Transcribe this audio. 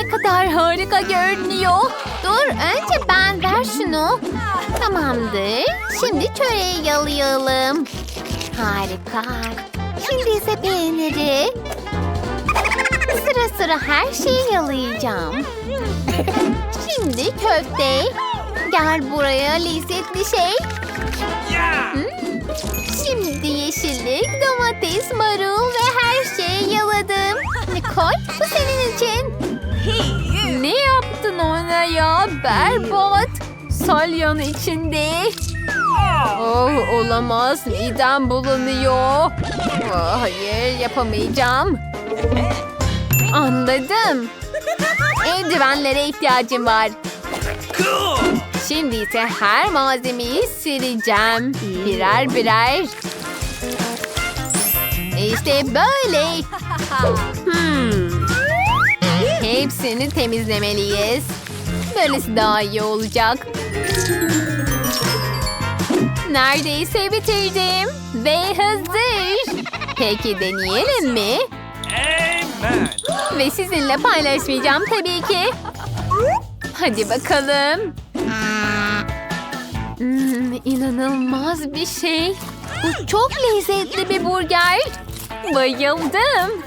ne kadar harika görünüyor. Dur önce ben ver şunu. Tamamdır. Şimdi çöreği yalayalım. Harika. Şimdi ise peyniri. Sıra sıra her şeyi yalayacağım. Şimdi köfte. Gel buraya lezzetli şey. Hmm. Şimdi yeşillik, domates, marul ve her şeyi yaladım. Nicole bu senin için. Ne yaptın ona ya? Berbat. Salyan içinde. Oh olamaz. Midem bulanıyor. Oh, hayır yapamayacağım. Anladım. Eldivenlere ihtiyacım var. Şimdi ise her malzemeyi sileceğim. Birer birer. İşte böyle. Hmm. Hepsini temizlemeliyiz. Böylesi daha iyi olacak. Neredeyse bitirdim. Ve hazır. Peki deneyelim mi? Amen. Ve sizinle paylaşmayacağım tabii ki. Hadi bakalım. Hmm, inanılmaz bir şey. Bu çok lezzetli bir burger. Bayıldım.